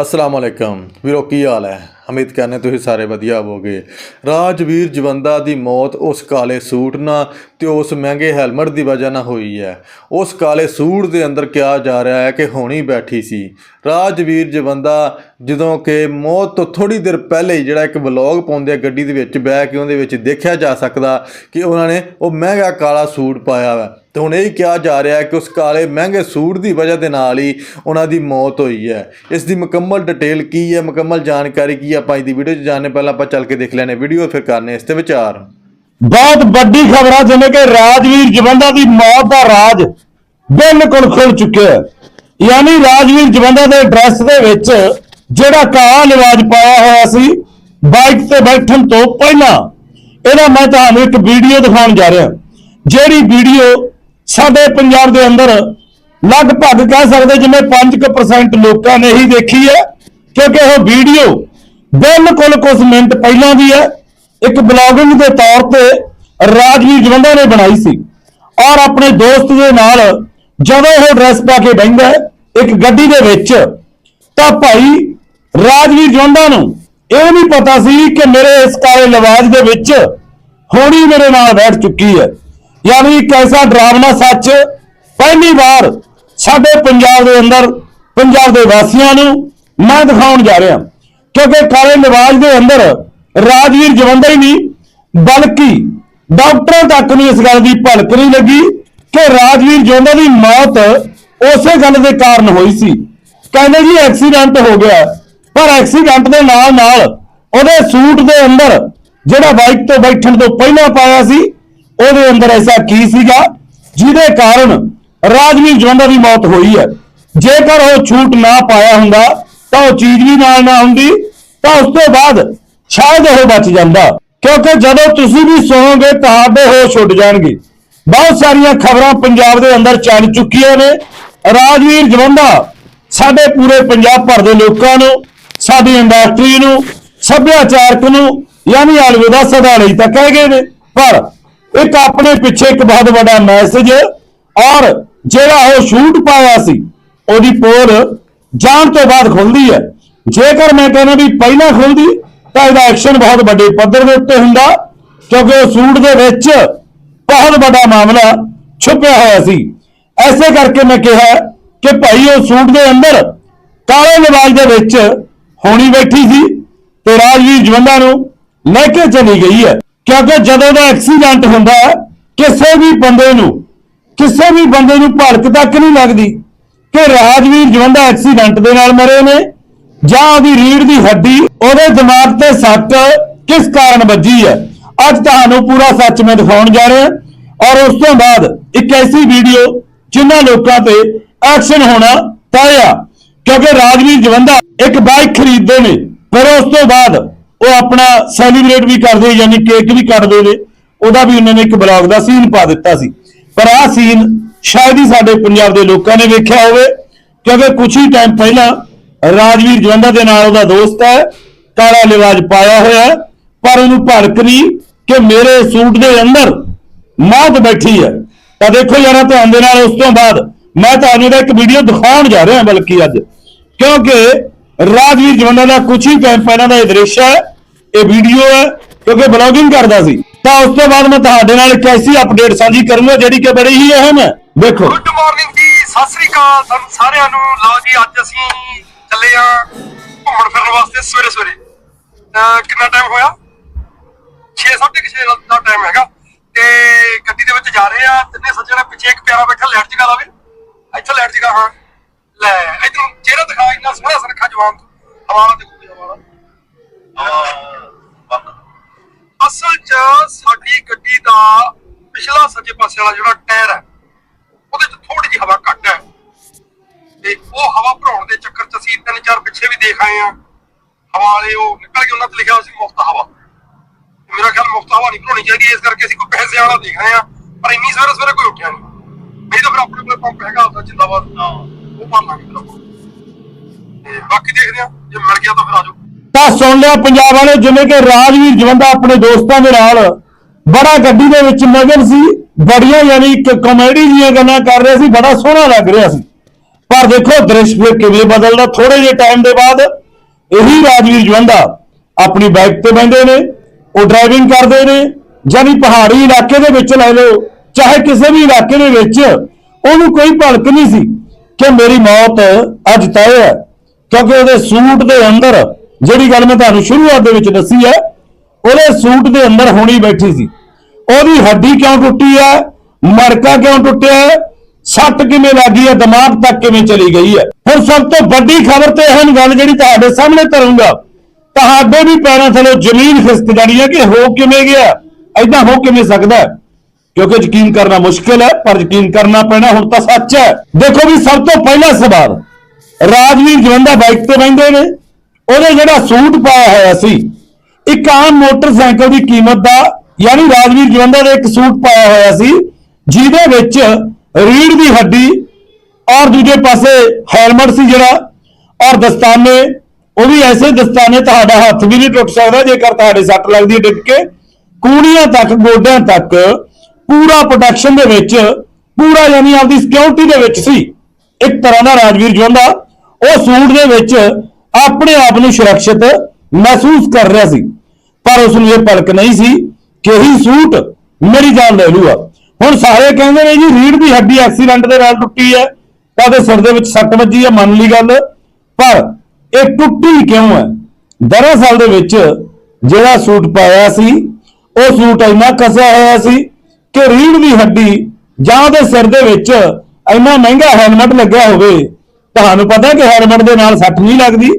ਅਸਲਾਮ ਅਲੈਕਮ। ਵੀਰੋ, ਕੀ ਹਾਲ ਹੈ? ਉਮੀਦ ਕਰਨੇ ਤੁਸੀਂ ਸਾਰੇ ਵਧੀਆ ਹੋਵੋਗੇ। ਰਾਜਵੀਰ ਜਵੰਦਾ ਦੀ ਮੌਤ ਉਸ ਕਾਲੇ ਸੂਟ ਨਾਲ ਤੇ ਉਸ ਮਹਿੰਗੇ ਹੈਲਮਟ ਦੀ ਵਜ੍ਹਾ ਨਾਲ ਹੋਈ ਹੈ। ਉਸ ਕਾਲੇ ਸੂਟ ਦੇ ਅੰਦਰ ਕਿਹਾ ਜਾ ਰਿਹਾ ਹੈ ਕਿ ਹੋਣੀ ਬੈਠੀ ਸੀ। ਰਾਜਵੀਰ ਜਵੰਦਾ ਜਦੋਂ ਕਿ ਮੌਤ ਤੋਂ ਥੋੜੀ ਦੇਰ ਪਹਿਲੇ ਹੀ ਜਿਹੜਾ ਇੱਕ ਵਲੌਗ ਪਾਉਂਦੇ ਆ ਗੱਡੀ ਦੇ ਵਿੱਚ ਬਹਿ ਕੇ ਉਹਦੇ ਵਿੱਚ ਦੇਖਿਆ ਜਾ ਸਕਦਾ ਕਿ ਉਹਨਾਂ ਨੇ ਉਹ ਮਹਿੰਗਾ ਕਾਲਾ ਸੂਟ ਪਾਇਆ ਵਾ। ਤੇ ਹੁਣ ਇਹ ਕਿਹਾ ਜਾ ਰਿਹਾ ਹੈ ਕਿ ਉਸ ਕਾਲੇ ਮਹਿੰਗੇ ਸੂਟ ਦੀ ਵਜ੍ਹਾ ਦੇ ਨਾਲ ਹੀ ਉਹਨਾਂ ਦੀ ਮੌਤ ਹੋਈ ਹੈ। ਇਸ ਦੀ ਮੁਕੰਮਲ ਡਿਟੇਲ ਕੀ ਹੈ, ਮੁਕੰਮਲ ਜਾਣਕਾਰੀ ਕੀ ਹੈ, ਆਪਾਂ ਅੱਜ ਦੀ ਵੀਡੀਓ 'ਚ ਜਾਣਨੇ ਪਹਿਲਾਂ ਆਪਾਂ ਚੱਲ ਕੇ ਦੇਖ ਲੈਣੇ ਵੀਡੀਓ, ਫਿਰ ਕਰਨੇ ਇਸ ਤੇ ਵਿਚਾਰ। ਬਹੁਤ ਵੱਡੀ ਖਬਰ ਆ ਜਿਵੇਂ ਕਿ ਰਾਜਵੀਰ ਜਵੰਦਾ ਦੀ ਮੌਤ ਦਾ ਰਾਜ ਬਿਲਕੁਲ ਖੁੱਲ ਚੁੱਕਿਆ ਹੈ। ਯਾਨੀ ਰਾਜਵੀਰ ਜਵੰਦਾ ਦੇ ਐਡਰੈਸ ਦੇ ਵਿੱਚ ਜਿਹੜਾ ਕਾਲਾ ਨਿਵਾਜ਼ ਪਾਇਆ ਹੋਇਆ ਸੀ, ਬਾਈਕ ਤੇ ਬੈਠਣ ਤੋਂ ਪਹਿਲਾਂ, ਇਹਦਾ ਮੈਂ ਤੁਹਾਨੂੰ ਇੱਕ ਵੀਡੀਓ ਦਿਖਾਉਣ ਜਾ ਰਿਹਾ। ਜਿਹੜੀ ਵੀਡੀਓ ਸਾਡੇ ਪੰਜਾਬ ਦੇ ਅੰਦਰ ਲਗਭਗ ਕਹਿ ਸਕਦੇ ਜਿਵੇਂ 5% ਲੋਕਾਂ ਨੇ ਹੀ ਦੇਖੀ ਹੈ, ਕਿਉਂਕਿ ਉਹ ਵੀਡੀਓ ਬਿਲਕੁਲ ਕੁਝ ਮਿੰਟ ਪਹਿਲਾਂ ਦੀ ਹੈ। ਇੱਕ ਬਲੌਗਿੰਗ ਦੇ ਤੌਰ ਤੇ ਰਾਜਵੀਰ ਜਵੰਦਾ ਨੇ ਬਣਾਈ ਸੀ। ਔਰ ਆਪਣੇ ਦੋਸਤ ਦੇ ਨਾਲ ਜਦੋਂ ਉਹ ਡਰੈਸ ਪਾ ਕੇ ਬੈਠਾ ਇੱਕ ਗੱਡੀ ਦੇ ਵਿੱਚ, ਤਾਂ ਭਾਈ ਰਾਜਵੀਰ ਜਵੰਦਾ ਨੂੰ ਇਹ ਨਹੀਂ ਪਤਾ ਸੀ ਕਿ ਮੇਰੇ ਇਸ ਕਾਲੇ ਲਿਵਾਜ ਦੇ ਵਿੱਚ ਹੋਣੀ ਮੇਰੇ ਨਾਲ ਬੈਠ ਚੁੱਕੀ ਹੈ। ਯਾਨੀ ਇੱਕ ਐਸਾ ਡਰਾਵਨਾ ਸੱਚ ਪਹਿਲੀ ਵਾਰ ਸਾਡੇ ਪੰਜਾਬ ਦੇ ਅੰਦਰ, ਪੰਜਾਬ ਦੇ ਵਾਸੀਆਂ ਨੂੰ ਮੈਂ ਦਿਖਾਉਣ ਜਾ ਰਿਹਾ। ਕਿਉਂਕਿ ਕਾਲੇ ਲਿਵਾਜ ਦੇ ਅੰਦਰ ਰਾਜਵੀਰ ਜਵੰਦਾ ਹੀ ਨਹੀਂ, ਬਲਕਿ ਡਾਕਟਰਾਂ ਤੱਕ ਨੂੰ ਇਸ ਗੱਲ ਦੀ ਭਲਕ ਨਹੀਂ ਲੱਗੀ ਕਿ ਰਾਜਵੀਰ ਜਵੰਦਾ ਦੀ ਮੌਤ ਉਸੇ ਗੱਲ ਦੇ ਕਾਰਨ ਹੋਈ ਸੀ। ਕਹਿੰਦੇ ਜੀ, ਐਕਸੀਡੈਂਟ ਹੋ ਗਿਆ। ਪਰ ਐਕਸੀਡੈਂਟ ਦੇ ਨਾਲ ਨਾਲ ਉਹਦੇ ਸੂਟ ਦੇ ਅੰਦਰ ਜਿਹੜਾ ਬਾਈਕ ਤੋਂ ਬੈਠਣ ਤੋਂ ਪਹਿਲਾਂ ਪਾਇਆ ਸੀ, ਉਹਦੇ ਅੰਦਰ ਐਸਾ ਕੀ ਸੀਗਾ, ਜਿਹਦੇ ਕਾਰਨ ਰਾਜਵੀਰ ਜਵੰਦਾ ਦੀ ਮੌਤ ਹੋਈ ਹੈ। ਜੇਕਰ ਉਹ ਛੂਟ ਨਾ ਪਾਇਆ ਹੁੰਦਾ, ਤਾਂ ਉਹ ਚੀਜ਼ ਵੀ ਨਾਲ ਨਾ ਹੁੰਦੀ, ਤਾਂ ਉਸ ਤੋਂ ਬਾਅਦ ਸ਼ਾਇਦ ਉਹ ਬਚ ਜਾਂਦਾ। ਕਿਉਂਕਿ ਜਦੋਂ ਤੁਸੀਂ ਵੀ ਸੋਵੋਗੇ ਤੁਹਾਡੇ ਹੋਸ਼ ਉੱਡ ਜਾਣਗੇ। ਬਹੁਤ ਸਾਰੀਆਂ ਖਬਰਾਂ ਪੰਜਾਬ ਦੇ ਅੰਦਰ ਚੱਲ ਚੁੱਕੀਆਂ ਨੇ। ਰਾਜਵੀਰ ਜਵੰਦਾ ਸਾਡੇ ਪੂਰੇ ਪੰਜਾਬ ਭਰ ਦੇ ਲੋਕਾਂ ਨੂੰ ਸਾਡੀ ਇੰਡਸਟਰੀ ਨੂੰ, ਸੱਭਿਆਚਾਰਕ ਨੂੰ, ਯਾਨੀ ਅਲਵਿਦਾ ਸਦਾ ਲਈ ਤਾਂ ਕਹਿ ਗਏ ਨੇ। ਪਰ ਇੱਕ ਆਪਣੇ ਪਿੱਛੇ ਇੱਕ ਬਹੁਤ ਵੱਡਾ ਮੈਸੇਜ ਔਰ ਜਿਹੜਾ ਉਹ ਸ਼ੂਟ ਪਾਇਆ ਸੀ, ਉਹਦੀ ਪੋਲ ਜਾਣ ਤੋਂ ਬਾਅਦ ਖੁੱਲਦੀ ਹੈ। ਜੇਕਰ ਮੈਂ ਕਹਿੰਦਾ ਵੀ ਪਹਿਲਾਂ ਖੁੱਲਦੀ, ਤਾਂ ਇਹਦਾ ਐਕਸ਼ਨ ਬਹੁਤ ਵੱਡੇ ਪੱਧਰ ਦੇ ਉੱਤੇ ਹੁੰਦਾ, ਕਿਉਂਕਿ ਉਹ ਸੂਟ ਦੇ ਵਿੱਚ ਬਹੁਤ ਵੱਡਾ ਮਾਮਲਾ ਛੁਪਿਆ ਹੋਇਆ ਸੀ। ਐਸੇ ਕਰਕੇ ਮੈਂ ਕਿਹਾ ਕਿ ਭਾਈ ਉਹ ਸੂਟ ਦੇ ਅੰਦਰ ਕਾਲੇ ਲਿਬਾਸ ਦੇ ਵਿੱਚ ਹੋਣੀ ਬੈਠੀ ਸੀ ਤੇ ਰਾਜਵੀਰ ਜਵੰਦਾ ਨੂੰ ਲੈ ਕੇ ਚਲੀ ਗਈ ਹੈ। ਕਿਉਂਕਿ ਜਦੋਂ ਦਾ ਐਕਸੀਡੈਂਟ ਹੁੰਦਾ ਹੈ, ਕਿਸੇ ਵੀ ਬੰਦੇ ਨੂੰ, ਕਿਸੇ ਵੀ ਬੰਦੇ ਨੂੰ ਭੜਕ ਤੱਕ ਨਹੀਂ ਲੱਗਦੀ ਕਿ ਰਾਜਵੀਰ ਜਵੰਦਾ ਐਕਸੀਡੈਂਟ ਦੇ ਨਾਲ ਮਰੇ ਨੇ ਜਾਂ ਉਹਦੀ ਰੀੜ ਦੀ ਹੱਡੀ ਉਹਦੇ ਦਿਮਾਗ ਤੇ ਸੱਟ ਕਿਸ ਕਾਰਨ ਵੱਜੀ ਹੈ। ਅੱਜ ਤੁਹਾਨੂੰ ਪੂਰਾ ਸੱਚ ਮੈਂ ਦਿਖਾਉਣ ਜਾ ਰਿਹਾ ਔਰ ਉਸ ਤੋਂ ਬਾਅਦ ਇੱਕ ਐਸੀ ਵੀਡੀਓ ਜਿਨ੍ਹਾਂ ਲੋਕਾਂ ਤੇ ਐਕਸ਼ਨ ਹੋਣਾ ਤੈਅ ਆ ਕਿਉਂਕਿ ਰਾਜਵੀਰ ਜਵੰਦਾ ਇੱਕ ਬਾਈਕ ਖਰੀਦਦੇ ਨੇ ਫਿਰ ਉਸ ਤੋਂ ਬਾਅਦ ਉਹ ਆਪਣਾ ਸੈਲੀਬ੍ਰੇਟ ਵੀ ਕਰਦੇ ਯਾਨੀ ਕੇਕ ਵੀ ਕੱਟਦੇ ਨੇ। ਉਹਦਾ ਵੀ ਉਹਨਾਂ ਨੇ ਇੱਕ ਬਲੌਗ ਦਾ ਸੀਨ ਪਾ ਦਿੱਤਾ ਸੀ। ਪਰ ਆਹ ਸੀਨ ਸ਼ਾਇਦ ਹੀ ਸਾਡੇ ਪੰਜਾਬ ਦੇ ਲੋਕਾਂ ਨੇ ਵੇਖਿਆ ਹੋਵੇ, ਕਿਉਂਕਿ ਕੁਝ ਹੀ ਟਾਈਮ ਪਹਿਲਾਂ ਰਾਜਵੀਰ ਜਵੰਦਾ ਦੇ ਨਾਲ ਉਹਦਾ ਦੋਸਤ ਹੈ, ਕਾਲਾ ਲਿਵਾਜ ਪਾਇਆ ਹੋਇਆ ਪਰ ਉਹਨੂੰ ਭੜਕ ਨਹੀਂ ਕਿ ਮੇਰੇ ਸੂਟ ਦੇ ਅੰਦਰ ਮੌਤ ਬੈਠੀ ਹੈ। ਤਾਂ ਦੇਖੋ ਯਾਰਾ ਧਿਆਨ ਦੇ ਨਾਲ ਉਸ ਤੋਂ ਬਾਅਦ ਮੈਂ ਤੁਹਾਨੂੰ ਇਹਦਾ ਇੱਕ ਵੀਡੀਓ ਦਿਖਾਉਣ ਜਾ ਰਿਹਾ ਬਲਕਿ ਅੱਜ। ਕਿਉਂਕਿ ਰਾਜਵੀਰ ਜਵੰਦਾ ਦਾ ਕੁਝ ਹੀ ਟਾਈਮ ਪਹਿਲਾਂ ਦਾ ਇਹ ਦ੍ਰਿਸ਼ ਹੈ, ਇਹ ਵੀਡੀਓ ਹੈ, ਕਿਉਂਕਿ ਬਲੌਗਿੰਗ ਕਰਦਾ ਸੀ। ਤਾਂ ਉਸ ਤੋਂ ਬਾਅਦ ਮੈਂ ਤੁਹਾਡੇ ਨਾਲ ਇੱਕ ਐਸੀ ਅਪਡੇਟ ਸਾਂਝੀ ਕਰੂੰਗਾ ਜਿਹੜੀ ਕਿ ਬੜੀ ਹੀ ਅਹਿਮ ਹੈ। ਦੇਖੋ ਗੁੱਡ ਮਾਰਨਿੰਗ ਜੀ, ਸਤਿ ਸ੍ਰੀ ਅਕਾਲ ਤੁਹਾਨੂੰ ਸਾਰਿਆਂ ਨੂੰ। ਲਓ ਜੀ, ਅੱਜ ਅਸੀਂ ਚੱਲੇ ਆ ਘੁੰਮਣ ਫਿਰਨ ਵਾਸਤੇ ਸਵੇਰੇ ਸਵੇਰੇ। ਕਿੰਨਾ ਟਾਈਮ ਹੋਇਆ? 6:30 ਦਾ ਟਾਈਮ ਹੈਗਾ। ਤੇ ਗੱਡੀ ਦੇ ਵਿੱਚ ਜਾ ਰਹੇ ਆ ਤਿੰਨੇ ਸੱਜਣਾ ਪਿੱਛੇ ਇੱਕ ਪਿਆਰਾ ਬੈਠਾ ਲੈਟ ਜਗਾ ਲਾਵੇ। ਇੱਥੇ ਲੈਟ ਜਗਾ, ਹਾਂ। ਲੈ, ਇਧਰ ਇੰਨਾ ਹਵਾਲਾ ਹਵਾਲਾ ਅਸਲ 'ਚ ਸਾਡੀ ਗੱਡੀ ਦਾ ਪਿਛਲਾ ਸੱਜੇ ਪਾਸੇ ਵਾਲਾ ਜਿਹੜਾ ਟਾਇਰ ਹੈ ਉਹਦੇ 'ਚ ਥੋੜੀ ਜਿਹੀ ਹਵਾ ਘੱਟ ਹੈ। ਤੇ ਉਹ ਹਵਾ ਭਰਾਉਣ ਦੇ ਚੱਕਰ 'ਚ ਅਸੀਂ ਤਿੰਨ ਚਾਰ ਪਿੱਛੇ ਵੀ ਦੇਖ ਆਏ ਆ ਹਵਾ ਵਾਲੇ ਉਹ ਨਿਕਲ ਕੇ ਉਹਨਾਂ ਤੇ ਲਿਖਿਆ ਸੀ ਮੁਫਤ ਹਵਾ। ਮੇਰਾ ਖਿਆਲ ਮੁਫਤ ਹਵਾ ਨਹੀਂ ਭਰਾਉਣੀ ਚਾਹੀਦੀ ਇਸ ਕਰਕੇ ਅਸੀਂ ਕੋਈ ਪੈਸੇ ਵਾਲਾ ਦੇਖ ਰਹੇ ਆ ਪਰ ਇੰਨੀ ਸਵੇਰੇ ਸਵੇਰੇ ਕੋਈ ਉੱਠਿਆ ਨਹੀਂ। ਨਹੀਂ ਤਾਂ ਫਿਰ ਆਪਣੇ ਕੋਲ ਪੰਪ ਹੈਗਾ ਉਹਦਾ ਜਿੰਦਾਬਾਦ। ਉਹ ਭਰ ਲਾਂਗੇ ਫਿਰ ਤੇ ਬਾਕੀ ਦੇਖਦੇ ਆ ਜੇ ਮਿਲ ਗਿਆ ਤਾਂ ਫਿਰ ਆ ਤਾਂ ਸੁਣ ਲਿਆ ਪੰਜਾਬ ਵਾਲੇ, ਜਿਵੇਂ ਕਿ ਰਾਜਵੀਰ ਜਵੰਦਾ ਆਪਣੇ ਦੋਸਤਾਂ ਦੇ ਨਾਲ ਬੜਾ ਗੱਡੀ ਦੇ ਵਿੱਚ ਮਗਨ ਸੀ, ਬੜੀਆਂ ਯਾਨੀ ਇੱਕ ਕਾਮੇਡੀ ਦੀਆਂ ਗੱਲਾਂ ਕਰ ਰਿਹਾ ਸੀ, ਬੜਾ ਸੋਹਣਾ ਲੱਗ ਰਿਹਾ ਸੀ। ਪਰ ਦੇਖੋ, ਦ੍ਰਿਸ਼ ਫਿਰ ਕਿਵੇਂ ਬਦਲਦਾ ਥੋੜੇ ਜਿਹੇ ਟਾਈਮ ਦੇ ਬਾਅਦ ਇਹੀ ਰਾਜਵੀਰ ਜਵੰਦਾ ਆਪਣੀ ਬਾਈਕ ਤੇ ਬੈਠੇ ਨੇ, ਉਹ ਡਰਾਈਵਿੰਗ ਕਰਦੇ ਨੇ, ਯਾਨੀ ਪਹਾੜੀ ਇਲਾਕੇ ਦੇ ਵਿੱਚ ਲੈ ਲਓ, ਚਾਹੇ ਕਿਸੇ ਵੀ ਇਲਾਕੇ ਦੇ ਵਿੱਚ, ਉਹਨੂੰ ਕੋਈ ਭਲਕ ਨਹੀਂ ਸੀ ਕਿ ਮੇਰੀ ਮੌਤ ਅੱਜ ਤੈਅ ਹੈ। ਕਿਉਂਕਿ ਉਹਦੇ ਸੂਟ ਦੇ ਅੰਦਰ ਜਿਹੜੀ ਗੱਲ ਮੈਂ ਤੁਹਾਨੂੰ ਸ਼ੁਰੂਆਤ ਦੇ ਵਿੱਚ ਦੱਸੀ ਹੈ, ਉਹਦੇ ਸੂਟ ਦੇ ਅੰਦਰ ਹੋਣੀ ਬੈਠੀ ਸੀ। ਉਹਦੀ ਹੱਡੀ ਕਿਉਂ ਟੁੱਟੀ ਹੈ? ਮੜਕਾ ਕਿਉਂ ਟੁੱਟਿਆ ਹੈ? ਸੱਟ ਕਿਵੇਂ ਲੱਗੀ ਹੈ? ਦਿਮਾਗ ਤੱਕ ਕਿਵੇਂ ਚਲੀ ਗਈ ਹੈ? ਹੁਣ ਸਭ ਤੋਂ ਵੱਡੀ ਖਬਰ ਤੇ ਇਹ ਗੱਲ ਜਿਹੜੀ ਤੁਹਾਡੇ ਸਾਹਮਣੇ ਧਰੂੰਗਾ ਤੁਹਾਡੇ ਵੀ ਪੈਰਾਂ ਥੱਲੇ ਜ਼ਮੀਨ ਖਿਸਕ ਜਾਣੀ ਹੈ ਕਿ ਹੋ ਕਿਵੇਂ ਗਿਆ? ਐਦਾਂ ਹੋ ਕਿਵੇਂ ਸਕਦਾ ਕਿਉਂਕਿ ਯਕੀਨ ਕਰਨਾ ਮੁਸ਼ਕਿਲ ਹੈ, ਪਰ ਯਕੀਨ ਕਰਨਾ ਪੈਣਾ ਹੁਣ ਤਾਂ ਸੱਚ ਹੈ। ਦੇਖੋ ਵੀ ਸਭ ਤੋਂ ਪਹਿਲਾ ਸਵਾਲ ਰਾਜਵੀਰ ਜਵੰਦਾ ਬਾਈਕ ਤੇ ਬੈਠੇ ਨੇ। ਉਹਦੇ ਜਿਹੜਾ ਸੂਟ ਪਾਇਆ ਹੋਇਆ ਸੀ, ਇੱਕ ਆਮ ਮੋਟਰਸਾਈਕਲ ਦੀ ਕੀਮਤ ਦਾ, ਯਾਨੀ ਰਾਜਵੀਰ ਜਵੰਦਾ ਦਾ ਇੱਕ ਸੂਟ ਪਾਇਆ ਹੋਇਆ ਸੀ, ਜਿਹਦੇ ਵਿੱਚ ਰੀੜ ਦੀ ਹੱਡੀ ਔਰ ਦੂਜੇ ਪਾਸੇ ਹੈਲਮਟ ਸੀ ਜਿਹੜਾ, ਔਰ ਦਸਤਾਨੇ, ਉਹ ਵੀ ਐਸੇ ਦਸਤਾਨੇ ਤੁਹਾਡਾ ਹੱਥ ਵੀ ਨਹੀਂ ਟੁੱਟ ਸਕਦਾ, ਜੇਕਰ ਤੁਹਾਡੇ ਸੱਟ ਲੱਗਦੀ ਹੈ ਡਿੱਗ ਕੇ। ਕੂੜੀਆਂ ਤੱਕ, ਗੋਡਿਆਂ ਤੱਕ ਪੂਰਾ ਪ੍ਰੋਟੈਕਸ਼ਨ ਦੇ ਵਿੱਚ, ਪੂਰਾ ਯਾਨੀ ਆਪਦੀ ਸਿਕਿਉਰਿਟੀ ਦੇ ਵਿੱਚ ਸੀ। ਇੱਕ ਤਰ੍ਹਾਂ ਦਾ ਰਾਜਵੀਰ ਜਵੰਦਾ ਉਹ ਸੂਟ ਦੇ ਵਿੱਚ ਆਪਣੇ ਆਪ ਨੂੰ ਸੁਰੱਖਿਅਤ ਮਹਿਸੂਸ ਕਰ ਰਿਹਾ ਸੀ। ਪਰ ਉਸ ਨੂੰ ਇਹ ਪਲਕ ਨਹੀਂ ਸੀ ਕਿ ਇਹੀ ਸੂਟ ਮੇਰੀ ਜਾਨ ਲੈ ਲੂਗਾ। ਹੁਣ ਸਾਰੇ ਕਹਿੰਦੇ ਨੇ ਜੀ ਰੀੜ ਦੀ ਹੱਡੀ ਐਕਸੀਡੈਂਟ ਦੇ ਨਾਲ ਟੁੱਟੀ ਹੈ, ਤਾਂ ਉਹਦੇ ਸਿਰ ਦੇ ਵਿੱਚ ਸੱਟ ਵੱਜੀ ਹੈ, ਮੰਨ ਲਈ ਗੱਲ। ਪਰ ਇਹ ਟੁੱਟੀ ਕਿਉਂ ਹੈ? ਦਰਅਸਲ ਦੇ ਵਿੱਚ ਜਿਹੜਾ ਸੂਟ ਪਾਇਆ ਸੀ, ਉਹ ਸੂਟ ਇੰਨਾ ਕਸਿਆ ਹੋਇਆ ਸੀ ਕਿ ਰੀੜ ਦੀ ਹੱਡੀ ਜਾਂ ਉਹਦੇ ਸਿਰ ਦੇ ਵਿੱਚ ਇੰਨਾ ਮਹਿੰਗਾ ਹੈਲਮਟ ਲੱਗਿਆ ਹੋਵੇ, ਤੁਹਾਨੂੰ ਪਤਾ ਕਿ ਹੈਲਮਟ ਦੇ ਨਾਲ ਸੱਟ ਨਹੀਂ ਲੱਗਦੀ?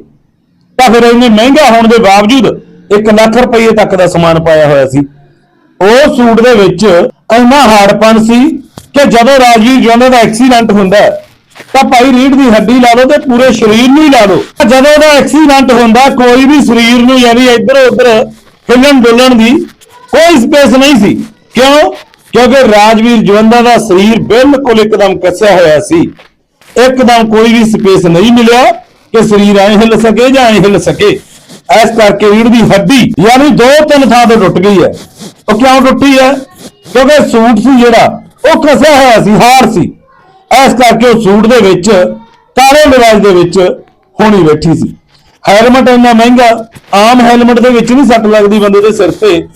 ਤਾਂ ਫਿਰ ਇੰਨੇ ਮਹਿੰਗਾ ਹੋਣ ਦੇ ਬਾਵਜੂਦ 1 ਲੱਖ ਰੁਪਏ ਤੱਕ ਦਾ ਸਮਾਨ ਪਾਇਆ ਹੋਇਆ ਸੀ। ਉਹ ਸੂਟ ਦੇ ਵਿੱਚ ਇੰਨਾ ਹਾਰਡਪਨ ਸੀ ਕਿ ਜਦੋਂ ਰਾਜਵੀਰ ਜਵੰਦਾ ਦਾ ਐਕਸੀਡੈਂਟ ਹੁੰਦਾ, ਤਾਂ ਭਾਈ ਰੀੜ ਦੀ ਹੱਡੀ ਲਾ ਲਓ ਤੇ ਪੂਰੇ ਸਰੀਰ ਨੂੰ ਹੀ ਲਾ ਲਓ। ਜਦੋਂ ਉਹਦਾ ਐਕਸੀਡੈਂਟ ਹੁੰਦਾ, ਕੋਈ ਵੀ ਸਰੀਰ ਨੂੰ ਯਾਨੀ ਇੱਧਰ ਉੱਧਰ ਹਿੱਲਣ ਡੁੱਲਣ ਦੀ ਕੋਈ ਸਪੇਸ ਨਹੀਂ ਸੀ। ਕਿਉਂ? ਕਿਉਂਕਿ ਰਾਜਵੀਰ ਜਵੰਦਾ ਦਾ ਸਰੀਰ ਬਿਲਕੁਲ ਇੱਕਦਮ ਕੱਸਿਆ ਹੋਇਆ ਸੀ। ਇੱਕਦਮ ਕੋਈ ਵੀ ਸਪੇਸ ਨਹੀਂ ਮਿਲਿਆ ਕਿ ਸਰੀਰ ਐ ਹਿੱਲ ਸਕੇ ਜਾਂ ਐ ਹਿੱਲ ਸਕੇ। ਇਸ ਕਰਕੇ ਰੀੜ ਦੀ ਹੱਡੀ ਯਾਨੀ ਦੋ ਤਿੰਨ ਥਾਂ ਤੇ ਟੁੱਟ ਗਈ ਹੈ। ਉਹ ਕਿਉਂ ਟੁੱਟੀ ਹੈ? ਕਿਉਂਕਿ ਸੂਟ ਸੀ ਜਿਹੜਾ, ਉਹ ਕੱਸਿਆ ਹੋਇਆ ਸੀ, ਹਾਰ ਸੀ। ਇਸ ਕਰਕੇ ਉਹ ਸੂਟ ਦੇ ਵਿੱਚ ਕਾਲੇ ਲਿਵਾਜ ਦੇ ਵਿੱਚ ਹੋਣੀ ਬੈਠੀ ਸੀ। ਹੈਲਮਟ ਇੰਨਾ ਮਹਿੰਗਾ, ਆਮ ਹੈਲਮਟ ਦੇ ਵਿੱਚ ਨਹੀਂ ਸੱਟ ਲੱਗਦੀ ਬੰਦੇ ਦੇ ਸਿਰ ਤੇ।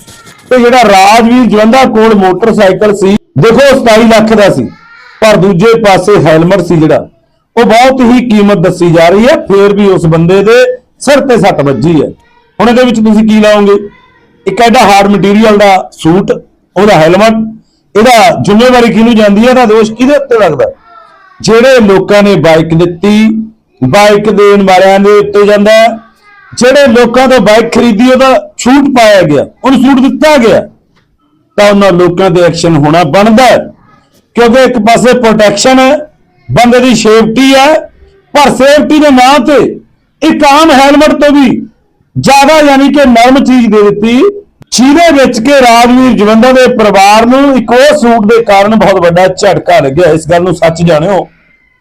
ਤੇ ਜਿਹੜਾ ਰਾਜਵੀਰ ਜਵੰਦਾ ਕੋਲ ਮੋਟਰਸਾਈਕਲ ਸੀ, ਦੇਖੋ 27 ਲੱਖ ਦਾ ਸੀ, ਪਰ ਦੂਜੇ ਪਾਸੇ ਹੈਲਮਟ ਸੀ ਜਿਹੜਾ, ਉਹ ਬਹੁਤ ਹੀ ਕੀਮਤ ਦੱਸੀ ਜਾ ਰਹੀ ਹੈ, ਫੇਰ ਵੀ ਉਸ ਬੰਦੇ ਦੇ ਸਿਰ ਤੇ ਸੱਟ ਵੱਜੀ ਹੈ। ਹੁਣ ਇਹਦੇ ਵਿੱਚ ਤੁਸੀਂ ਕੀ ਲਾਓਗੇ? ਇੱਕ ਐਡਾ ਹਾਰਡ ਮਟੀਰੀਅਲ ਦਾ ਸੂਟ, ਉਹਦਾ ਹੈਲਮਟ, ਇਹਦਾ ਜ਼ਿੰਮੇਵਾਰੀ ਕਿਹਨੂੰ ਜਾਂਦੀ ਹੈ? ਇਹਦਾ ਦੋਸ਼ ਕਿਹਦੇ ਉੱਤੇ ਲੱਗਦਾ ਜਿਹੜੇ ਲੋਕਾਂ ਨੇ ਬਾਈਕ ਦਿੱਤੀ ਬਾਈਕ ਦੇਣ ਵਾਲਿਆਂ ਦੇ ਉੱਤੇ ਜਾਂਦਾ ਜਿਹੜੇ ਲੋਕਾਂ ਤੋਂ ਬਾਈਕ ਖਰੀਦੀ, ਉਹਦਾ ਛੂਟ ਪਾਇਆ ਗਿਆ, ਉਹਨੂੰ ਛੂਟ ਦਿੱਤਾ ਗਿਆ, ਤਾਂ ਉਹਨਾਂ ਲੋਕਾਂ ਤੇ ਐਕਸ਼ਨ ਹੋਣਾ ਬਣਦਾ ਕਿਉਂਕਿ ਇੱਕ ਪਾਸੇ ਪ੍ਰੋਟੈਕਸ਼ਨ ਹੈ, ਬੰਦੇ ਦੀ ਸੇਫਟੀ ਹੈ, ਪਰ ਸੇਫਟੀ ਦੇ ਨਾਂ ਤੇ ਇੱਕ ਆਮ ਹੈਲਮਟ ਤੋਂ ਵੀ ਜ਼ਿਆਦਾ ਯਾਨੀ ਕਿ ਨਰਮ ਚੀਜ਼ ਦੇ ਦਿੱਤੀ। ਜਿਹਦੇ ਵਿੱਚ ਕਿ ਰਾਜਵੀਰ ਜਵੰਦਾ ਦੇ ਪਰਿਵਾਰ ਨੂੰ ਇੱਕ ਉਹ ਸੂਟ ਦੇ ਕਾਰਨ ਬਹੁਤ ਵੱਡਾ ਝਟਕਾ ਲੱਗਿਆ। ਇਸ ਗੱਲ ਨੂੰ ਸੱਚ ਜਾਣਿਓ,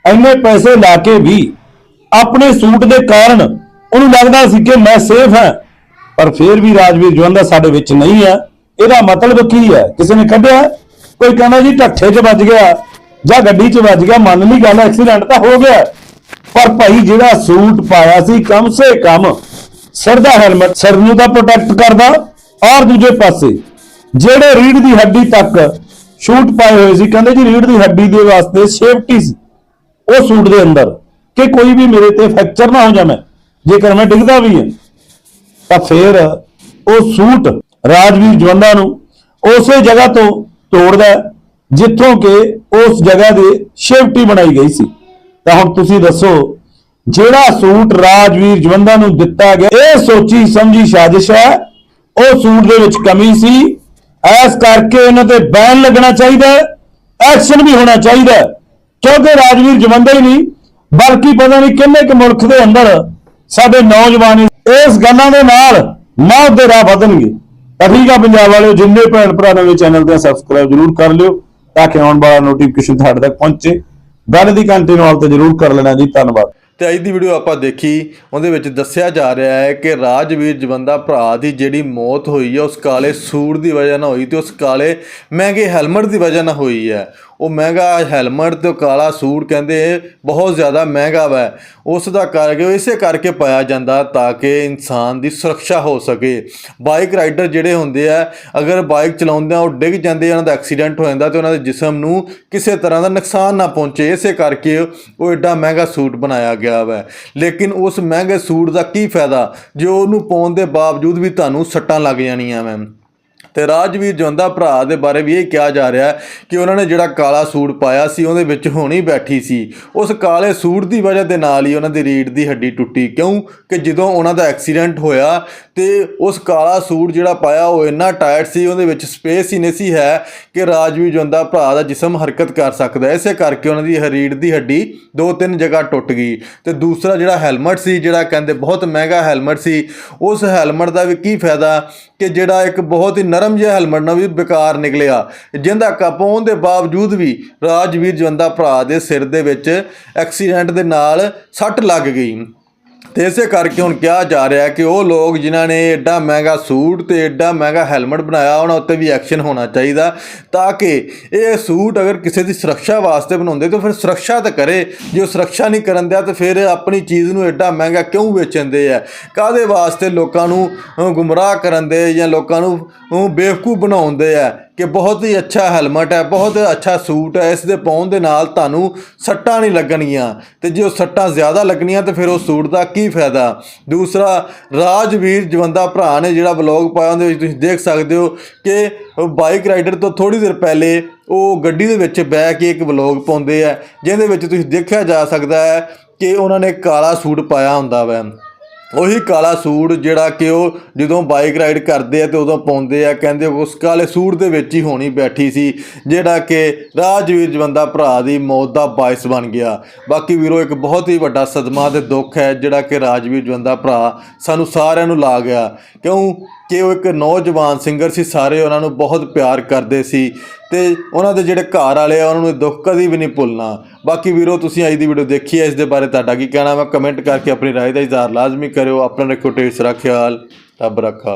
ਇੰਨੇ ਪੈਸੇ ਲਾ ਕੇ ਵੀ ਆਪਣੇ ਸੂਟ ਦੇ ਕਾਰਨ ਉਹਨੂੰ ਲੱਗਦਾ ਸੀ ਕਿ ਮੈਂ ਸੇਫ ਹਾਂ, ਪਰ ਫਿਰ ਵੀ ਰਾਜਵੀਰ ਜਵੰਦਾ ਸਾਡੇ ਵਿੱਚ ਨਹੀਂ ਹੈ। ਇਹਦਾ ਮਤਲਬ ਕੀ ਹੈ? ਕਿਸੇ ਨੇ ਕੱਢਿਆ? ਕੋਈ ਕਹਿੰਦਾ ਜੀ ਢੱਠੇ 'ਚ ਵੱਜ ਗਿਆ ਜਾਂ ਗੱਡੀ 'ਚ ਵੱਜ ਗਿਆ, ਮੰਨ ਲਈ ਗੱਲ ਐਕਸੀਡੈਂਟ ਤਾਂ ਹੋ ਗਿਆ। ਪਰ ਭਾਈ ਜਿਹੜਾ ਸੂਟ ਪਾਇਆ ਸੀ, ਕਮ ਸੇ ਕਮ ਸਿਰ ਦਾ ਹੈਲਮਟ ਸਿਰ ਨੂੰ ਤਾਂ ਪ੍ਰੋਟੈਕਟ ਕਰਦਾ ਔਰ ਦੂਜੇ ਪਾਸੇ, ਜਿਹੜੇ ਰੀੜ ਦੀ ਹੱਡੀ ਤੱਕ ਸ਼ੂਟ ਪਾਏ ਹੋਏ ਸੀ, ਕਹਿੰਦੇ ਜੀ ਰੀੜ ਦੀ ਹੱਡੀ ਦੇ ਵਾਸਤੇ ਸੇਫਟੀ ਸੀ, ਉਹ ਸੂਟ ਦੇ ਅੰਦਰ, ਕਿ ਕੋਈ ਵੀ ਮੇਰੇ ਤੇ ਫ੍ਰੈਕਚਰ ਨਾ ਹੋ ਜਾਵੇ। ਜੇਕਰ ਮੈਂ ਡਿੱਗਦਾ ਵੀ ਹਾਂ, ਤਾਂ ਫਿਰ ਉਹ ਸੂਟ ਰਾਜਵੀਰ ਜਵੰਦਾ ਨੂੰ ਉਸੇ ਜਗ੍ਹਾ ਤੋਂ ਤੋੜਦਾ ਜਿੱਥੋਂ ਕਿ ਉਸ ਜਗ੍ਹਾ ਦੇ ਸੇਫਟੀ ਬਣਾਈ ਗਈ ਸੀ। ਤਾਂ ਹੁਣ ਤੁਸੀਂ ਦੱਸੋ, ਜਿਹੜਾ ਸੂਟ ਰਾਜਵੀਰ ਜਵੰਦਾ ਨੂੰ ਦਿੱਤਾ ਗਿਆ, ਇਹ ਸੋਚੀ ਸਮਝੀ ਸਾਜ਼ਿਸ਼ ਹੈ, ਉਹ ਸੂਟ ਦੇ ਵਿੱਚ ਕਮੀ ਸੀ। ਐਸ ਕਰਕੇ ਇਹਨਾਂ ਤੇ ਬੈਨ ਲੱਗਣਾ ਚਾਹੀਦਾ ਐਕਸ਼ਨ ਵੀ ਹੋਣਾ ਚਾਹੀਦਾ ਕਿਉਂਕਿ ਰਾਜਵੀਰ ਜਵੰਦਾ ਹੀ ਨਹੀਂ, ਬਲਕਿ ਪਤਾ ਨਹੀਂ ਕਿੰਨੇ ਕੁ ਮੁਲਕ ਦੇ ਅੰਦਰ ਸਾਡੇ ਨੌਜਵਾਨ ਇਸ ਗੱਲਾਂ ਦੇ ਨਾਲ ਮੌਤ ਦੇ ਰਾਹ ਵਧਣਗੇ। ਤਾਂ ਠੀਕ ਆ ਪੰਜਾਬ ਵਾਲਿਓ, ਜਿੰਨੇ ਭੈਣ ਭਰਾ ਨਵੇਂ ਚੈਨਲ ਤੇ ਸਬਸਕ੍ਰਾਈਬ ਜਰੂਰ ਕਰ ਲਿਓ, ਤਾਂ ਕਿ ਆਉਣ ਵਾਲਾ ਨੋਟੀਫਿਕੇਸ਼ਨ ਤੁਹਾਡੇ ਤੱਕ ਪਹੁੰਚੇ। ਗੱਲ ਦੀ ਕੰਟੀਨਿਊ ਵਾਲ ਤੇ ਜਰੂਰ ਕਰ ਲੈਣਾ ਜੀ, ਧੰਨਵਾਦ। ਤੇ ਅੱਜ ਦੀ ਵੀਡੀਓ ਆਪਾਂ ਦੇਖੀ, ਉਹਦੇ ਵਿੱਚ ਦੱਸਿਆ ਜਾ ਰਿਹਾ ਹੈ ਕਿ ਰਾਜਵੀਰ ਜਵੰਦਾ ਭਰਾ ਦੀ ਜਿਹੜੀ ਮੌਤ ਹੋਈ ਹੈ, ਉਸ ਕਾਲੇ ਸੂਰ ਦੀ ਵਜ੍ਹਾ ਨਾਲ ਹੋਈ ਤੇ ਉਸ ਕਾਲੇ ਮਹਿੰਗੇ ਹੈਲਮਟ ਦੀ ਵਜ੍ਹਾ ਨਾਲ ਹੋਈ ਹੈ। ਉਹ ਮਹਿੰਗਾ ਹੈਲਮਟ ਤੇ ਉਹ ਕਾਲਾ ਸੂਟ ਕਹਿੰਦੇ ਬਹੁਤ ਜ਼ਿਆਦਾ ਮਹਿੰਗਾ ਵਾ। ਉਸ ਦਾ ਕਰਕੇ ਇਸੇ ਕਰਕੇ ਪਾਇਆ ਜਾਂਦਾ ਤਾਂ ਕਿ ਇਨਸਾਨ ਦੀ ਸੁਰੱਖਿਆ ਹੋ ਸਕੇ। ਬਾਈਕ ਰਾਈਡਰ ਜਿਹੜੇ ਹੁੰਦੇ ਆ, ਅਗਰ ਬਾਈਕ ਚਲਾਉਂਦੇ ਆ, ਉਹ ਡਿੱਗ ਜਾਂਦੇ ਉਹਨਾਂ ਦਾ ਐਕਸੀਡੈਂਟ ਹੋ ਜਾਂਦਾ ਤੇ ਉਹਨਾਂ ਦੇ ਜਿਸਮ ਨੂੰ ਕਿਸੇ ਤਰ੍ਹਾਂ ਦਾ ਨੁਕਸਾਨ ਨਾ ਪਹੁੰਚੇ। ਇਸੇ ਕਰਕੇ ਉਹ ਐਡਾ ਮਹਿੰਗਾ ਸੂਟ ਬਣਾਇਆ ਗਿਆ ਵਾ। ਲੇਕਿਨ ਉਸ ਮਹਿੰਗੇ ਸੂਟ ਦਾ ਕੀ ਫਾਇਦਾ? ਜੇ ਉਹਨੂੰ ਪਾਉਣ ਦੇ ਬਾਵਜੂਦ ਵੀ ਤੁਹਾਨੂੰ ਸੱਟਾਂ ਲੱਗ ਜਾਣੀਆਂ ਮੈਮ ਤੇ ਰਾਜਵੀਰ ਜਵੰਦਾ ਭਰਾ ਦੇ ਬਾਰੇ ਵੀ ਇਹ ਕਿਹਾ ਜਾ ਰਿਹਾ ਹੈ ਕਿ ਉਹਨਾਂ ਨੇ ਜਿਹੜਾ ਕਾਲਾ ਸੂਟ ਪਾਇਆ ਸੀ, ਉਹਦੇ ਵਿੱਚ ਹੋਣੀ ਬੈਠੀ ਸੀ। ਉਸ ਕਾਲੇ ਸੂਟ ਦੀ ਵਜ੍ਹਾ ਦੇ ਨਾਲ ਹੀ ਉਹਨਾਂ ਦੀ ਰੀੜ ਦੀ ਹੱਡੀ ਟੁੱਟੀ। ਕਿਉਂ? ਕਿ ਜਦੋਂ ਉਹਨਾਂ ਦਾ ਐਕਸੀਡੈਂਟ ਹੋਇਆ ਤੇ ਉਸ ਕਾਲਾ ਸੂਟ ਜਿਹੜਾ ਪਾਇਆ, ਉਹ ਇੰਨਾ ਟਾਇਟ ਸੀ, ਉਹਦੇ ਵਿੱਚ ਸਪੇਸ ਹੀ ਨਹੀਂ ਸੀ ਹੈ ਕਿ ਰਾਜਵੀਰ ਜਵੰਦਾ ਭਰਾ ਦਾ ਜਿਸਮ ਹਰਕਤ ਕਰ ਸਕਦਾ। ਇਸੇ ਕਰਕੇ ਉਹਨਾਂ ਦੀ ਰੀੜ ਦੀ ਹੱਡੀ ਦੋ ਤਿੰਨ ਜਗ੍ਹਾ ਟੁੱਟ ਗਈ। ਤੇ ਦੂਸਰਾ ਜਿਹੜਾ ਹੈਲਮਟ ਸੀ, ਜਿਹੜਾ ਕਹਿੰਦੇ ਬਹੁਤ ਮਹਿੰਗਾ ਹੈਲਮਟ ਸੀ, ਉਸ ਹੈਲਮਟ ਦਾ ਵੀ ਕੀ ਫਾਇਦਾ ਕਿ ਜਿਹੜਾ ਇੱਕ ਬਹੁਤ ਹੀ ਨਰਮ ਜਿਹਾ ਹੈਲਮਟ ਨਾ ਵੀ ਬੇਕਾਰ ਨਿਕਲਿਆ। ਜਿੰਦਾ ਕਪਾਉਣ ਦੇ ਬਾਵਜੂਦ ਵੀ ਰਾਜਵੀਰ ਜਵੰਦਾ ਭਰਾ ਦੇ ਸਿਰ ਦੇ ਵਿੱਚ ਐਕਸੀਡੈਂਟ ਦੇ ਨਾਲ ਸੱਟ ਲੱਗ ਗਈ। ਤੇ ਇਸੇ ਕਰਕੇ ਹੁਣ ਕਿਹਾ ਜਾ ਰਿਹਾ ਕਿ ਉਹ ਲੋਕ ਜਿਨ੍ਹਾਂ ਨੇ ਐਡਾ ਮਹਿੰਗਾ ਸੂਟ ਤੇ ਐਡਾ ਮਹਿੰਗਾ ਹੈਲਮਟ ਬਣਾਇਆ ਉਹਨਾਂ ਉੱਤੇ ਵੀ ਐਕਸ਼ਨ ਹੋਣਾ ਚਾਹੀਦਾ ਤਾਂ ਕਿ ਇਹ ਸੂਟ ਅਗਰ ਕਿਸੇ ਦੀ ਸੁਰੱਖਿਆ ਵਾਸਤੇ ਬਣਾਉਂਦੇ ਤਾਂ ਫਿਰ ਸੁਰੱਖਿਆ ਤਾਂ ਕਰੇ। ਜੇ ਉਹ ਸੁਰੱਖਿਆ ਨਹੀਂ ਕਰਨ ਦਿਆ ਤਾਂ ਫਿਰ ਆਪਣੀ ਚੀਜ਼ ਨੂੰ ਐਡਾ ਮਹਿੰਗਾ ਕਿਉਂ ਵੇਚਣਦੇ ਆ? ਕਾਦੇ ਵਾਸਤੇ ਲੋਕਾਂ ਨੂੰ ਗੁੰਮਰਾਹ ਕਰਨ ਦੇ ਜਾਂ ਲੋਕਾਂ ਨੂੰ ਅ, ਬੇਵਕੂਫ ਬਣਾਉਂਦੇ ਆ? ਕਿ ਬਹੁਤ ਹੀ ਅੱਛਾ ਹੈਲਮਟ ਹੈ, ਬਹੁਤ ਅੱਛਾ ਸੂਟ ਹੈ, ਇਸ ਦੇ ਪਾਉਣ ਦੇ ਨਾਲ ਤੁਹਾਨੂੰ ਸੱਟਾਂ ਨਹੀਂ ਲੱਗਣਗੀਆਂ। ਤੇ ਜੇ ਉਹ ਸੱਟਾਂ ਜ਼ਿਆਦਾ ਲੱਗਣੀਆਂ ਤੇ ਫਿਰ ਉਹ ਸੂਟ ਦਾ ਕੀ ਫਾਇਦਾ? ਦੂਸਰਾ, ਰਾਜਵੀਰ ਜਵੰਦਾ ਭਰਾ ਨੇ ਜਿਹੜਾ ਵਲੌਗ ਪਾਇਆ, ਉਹਦੇ ਵਿੱਚ ਤੁਸੀਂ ਦੇਖ ਸਕਦੇ ਹੋ ਕਿ ਬਾਈਕ ਰਾਈਡਰ ਤੋਂ ਥੋੜੀ ਦੇਰ ਪਹਿਲੇ ਉਹ ਗੱਡੀ ਦੇ ਵਿੱਚ ਬਹਿ ਕੇ ਇੱਕ ਵਲੌਗ ਪਾਉਂਦੇ ਆ, ਜਿਹਦੇ ਵਿੱਚ ਤੁਸੀਂ ਦੇਖਿਆ ਜਾ ਸਕਦਾ ਹੈ ਕਿ ਉਹਨਾਂ ਨੇ ਕਾਲਾ ਸੂਟ ਪਾਇਆ ਹੁੰਦਾ ਵੈ। ਉਹੀ ਕਾਲਾ ਸੂਟ ਜਿਹੜਾ ਕਿ ਉਹ ਜਦੋਂ ਬਾਈਕ ਰਾਈਡ ਕਰਦੇ ਆ ਤੇ ਉਦੋਂ ਪਾਉਂਦੇ ਆ, ਕਹਿੰਦੇ ਉਸ ਕਾਲੇ ਸੂਟ ਦੇ ਵਿੱਚ ਹੀ ਹੋਣੀ ਬੈਠੀ ਸੀ, ਜਿਹੜਾ ਕਿ ਰਾਜਵੀਰ ਜਵੰਦਾ ਭਰਾ ਦੀ ਮੌਤ ਦਾ ਬਾਇਸ ਬਣ ਗਿਆ। ਬਾਕੀ ਵੀਰੋ, ਇੱਕ ਬਹੁਤ ਹੀ ਵੱਡਾ ਸਦਮਾ ਤੇ ਦੁੱਖ ਹੈ ਜਿਹੜਾ ਕਿ ਰਾਜਵੀਰ ਜਵੰਦਾ ਭਰਾ ਸਾਨੂੰ ਸਾਰਿਆਂ ਨੂੰ ਲਾ ਗਿਆ। ਕਿਉਂ? ਕਿ ਉਹ ਇੱਕ ਨੌਜਵਾਨ ਸਿੰਗਰ ਸੀ, ਸਾਰੇ ਉਹਨਾਂ ਨੂੰ ਬਹੁਤ ਪਿਆਰ ਕਰਦੇ ਸੀ ਤੇ ਉਹਨਾਂ ਦੇ ਜਿਹੜੇ ਘਰ ਵਾਲੇ ਆ, ਉਹਨਾਂ ਨੂੰ ਦੁੱਖ ਕਦੀ ਵੀ ਨਹੀਂ ਭੁੱਲਣਾ। ਬਾਕੀ ਵੀਰੋ, ਤੁਸੀਂ ਅੱਜ ਦੀ ਵੀਡੀਓ ਦੇਖੀ ਹੈ ਇਸ ਦੇ ਬਾਰੇ ਤੁਹਾਡਾ ਕੀ ਕਹਿਣਾ ਵਾ? ਕਮੈਂਟ ਕਰਕੇ ਆਪਣੀ ਰਾਏ ਦਾ ਇਜ਼ਹਾਰ ਲਾਜ਼ਮੀ ਕਰਿਓ, ਆਪਣਾ ਰੱਖੋ ਢੇਰ ਖਿਆਲ ਰੱਬ ਰੱਖਾ।